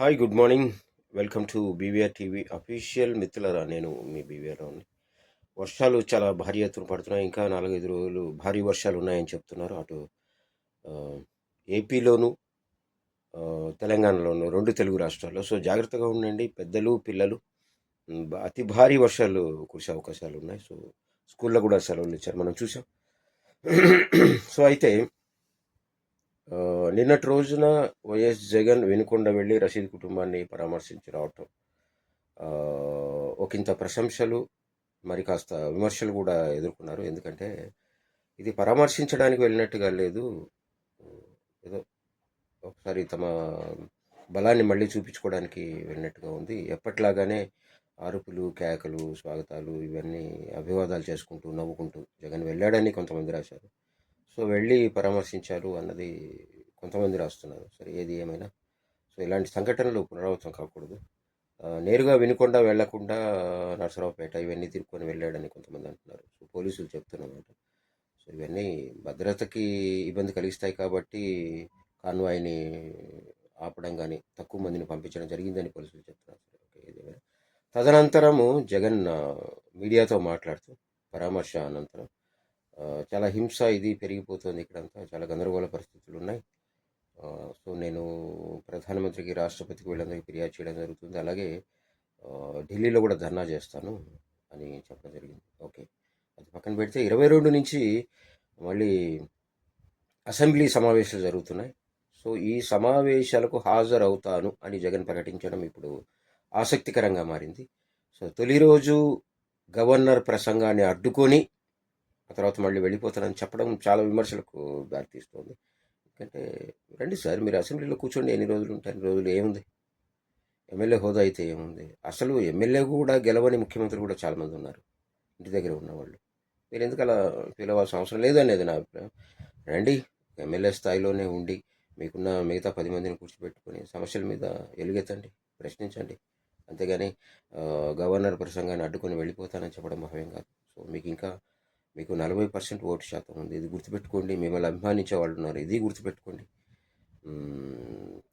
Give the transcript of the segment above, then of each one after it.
Hi good morning welcome to BVR TV official మిత్రులరా నేను మీ BVR రావుని వర్షాలు చాలా భారీ ఎత్తున పడుతున్నాయి. ఇంకా నాలుగైదు రోజులు భారీ వర్షాలు ఉన్నాయని చెప్తున్నారు. అటు ఏపీలోను తెలంగాణలోను రెండు తెలుగు రాష్ట్రాల్లో. సో జాగ్రత్తగా ఉండండి. పెద్దలు పిల్లలు అతి భారీ వర్షాలు కురిసే అవకాశాలు ఉన్నాయి. సో స్కూల్లో కూడా సెలవులు ఇచ్చారు. మనం చూసాం. సో అయితే నిన్నటి రోజున వైఎస్ జగన్ వెనుకొండ వెళ్ళి రషీద్ కుటుంబాన్ని పరామర్శించి రావటం. ఒకంత ప్రశంసలు మరి కాస్త విమర్శలు కూడా ఎదుర్కొన్నారు. ఎందుకంటే ఇది పరామర్శించడానికి వెళ్ళినట్టుగా లేదు. ఏదో ఒకసారి తమ బలాన్ని మళ్ళీ చూపించుకోవడానికి వెళ్ళినట్టుగా ఉంది. ఎప్పట్లాగానే అరుపులు కేకలు స్వాగతాలు ఇవన్నీ అభివాదాలు చేసుకుంటూ నవ్వుకుంటూ జగన్ వెళ్ళాడని కొంతమంది రాశారు. సో వెళ్ళి పరామర్శించారు అన్నది కొంతమంది రాస్తున్నారు. సరే ఏది ఏమైనా. సో ఇలాంటి సంఘటనలు పునరావృతం కాకూడదు. నేరుగా వినకుండా వెళ్ళకుండా నరసరావుపేట ఇవన్నీ తిరుక్కొని వెళ్ళాడని కొంతమంది అంటున్నారు. సో పోలీసులు చెప్తున్నమాట. సో ఇవన్నీ భద్రతకి ఇబ్బంది కలిగిస్తాయి కాబట్టి కాన్వాయ్ని ఆపడం కానీ తక్కువ మందిని పంపించడం జరిగిందని పోలీసులు చెప్తున్నారు. ఓకే తదనంతరము జగన్ మీడియాతో మాట్లాడుతూ పరామర్శ అనంతరం చాలా హింస ఇది పెరిగిపోతుంది ఇక్కడంతా. చాలా గందరగోళ పరిస్థితులు ఉన్నాయి సో నేను ప్రధానమంత్రికి రాష్ట్రపతికి వీళ్ళందరికీ ఫిర్యాదు చేయడం జరుగుతుంది. అలాగే ఢిల్లీలో కూడా ధర్నా చేస్తాను అని చెప్పడం జరిగింది. ఓకే. అది పక్కన పెడితే ఇరవై రెండు నుంచి మళ్ళీ అసెంబ్లీ సమావేశాలు జరుగుతున్నాయి. సో ఈ సమావేశాలకు హాజరవుతాను అని జగన్ ప్రకటించడం ఇప్పుడు ఆసక్తికరంగా మారింది. సో తొలి రోజు గవర్నర్ ప్రసంగాన్ని అడ్డుకొని ఆ తర్వాత మళ్ళీ వెళ్ళిపోతానని చెప్పడం చాలా విమర్శలకు దారితీస్తుంది ఎందుకంటే రండి సార్ మీరు అసెంబ్లీలో కూర్చోండి ఎన్ని రోజులు ఉంటారు ఎన్ని రోజులు ఏముంది? ఎమ్మెల్యే హోదా అయితే ఏముంది? అసలు ఎమ్మెల్యే కూడా గెలవని ముఖ్యమంత్రి కూడా చాలామంది ఉన్నారు ఇంటి దగ్గర ఉన్నవాళ్ళు. మీరు ఎందుకు అలా ఫీల్ అవ్వాల్సిన అవసరం లేదనేది నా అభిప్రాయం. రండి ఎమ్మెల్యే స్థాయిలోనే ఉండి మీకున్న మిగతా పది మందిని కూర్చోబెట్టుకొని సమస్యల మీద ఎలుగెత్తండి ప్రశ్నించండి. అంతేగాని గవర్నర్ ప్రసంగాన్ని అడ్డుకొని వెళ్ళిపోతానని చెప్పడం భావ్యం కాదు. సో మీకు ఇంకా మీకు నలభై పర్సెంట్ ఓటు శాతం ఉంది. ఇది గుర్తుపెట్టుకోండి మిమ్మల్ని అభిమానించే వాళ్ళు ఉన్నారు. ఇది గుర్తుపెట్టుకోండి.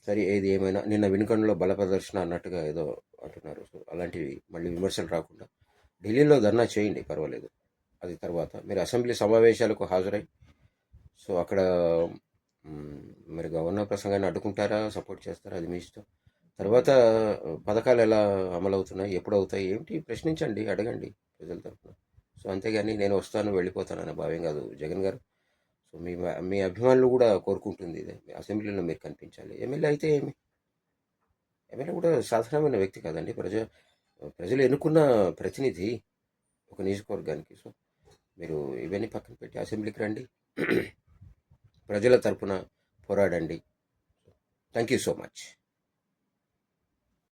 సరే ఏది ఏమైనా నిన్న వెనుకండలో బల ప్రదర్శన అన్నట్టుగా ఏదో అంటున్నారు. సో అలాంటివి మళ్ళీ విమర్శలు రాకుండా. ఢిల్లీలో ధర్నా చేయండి పర్వాలేదు. అది తర్వాత. మీరు అసెంబ్లీ సమావేశాలకు హాజరై సో అక్కడ మీరు మరి గవర్నర్ ప్రసంగాన్ని అడ్డుకుంటారా సపోర్ట్ చేస్తారా అది మీ ఇష్టం. తర్వాత పథకాలు ఎలా అమలవుతున్నాయి ఎప్పుడు అవుతాయి ఏమిటి ప్రశ్నించండి అడగండి ప్రజల తరఫున సో అంతేగాని నేను వస్తాను వెళ్ళిపోతాను అన్న భావ్యం కాదు జగన్ గారు. సో మీ మీ అభిమానులు కూడా కోరుకుంటుంది ఇది. అసెంబ్లీలో మీరు కనిపించాలి. ఎమ్మెల్యే అయితే ఏమి? ఎమ్మెల్యే కూడా సాధారణమైన వ్యక్తి కాదండి. ప్రజ ప్రజలు ఎన్నుకున్న ప్రతినిధి ఒక నియోజకవర్గానికి. సో మీరు ఇవన్నీ పక్కన పెట్టి అసెంబ్లీకి రండి. ప్రజల తరపున పోరాడండి. Thank you so much.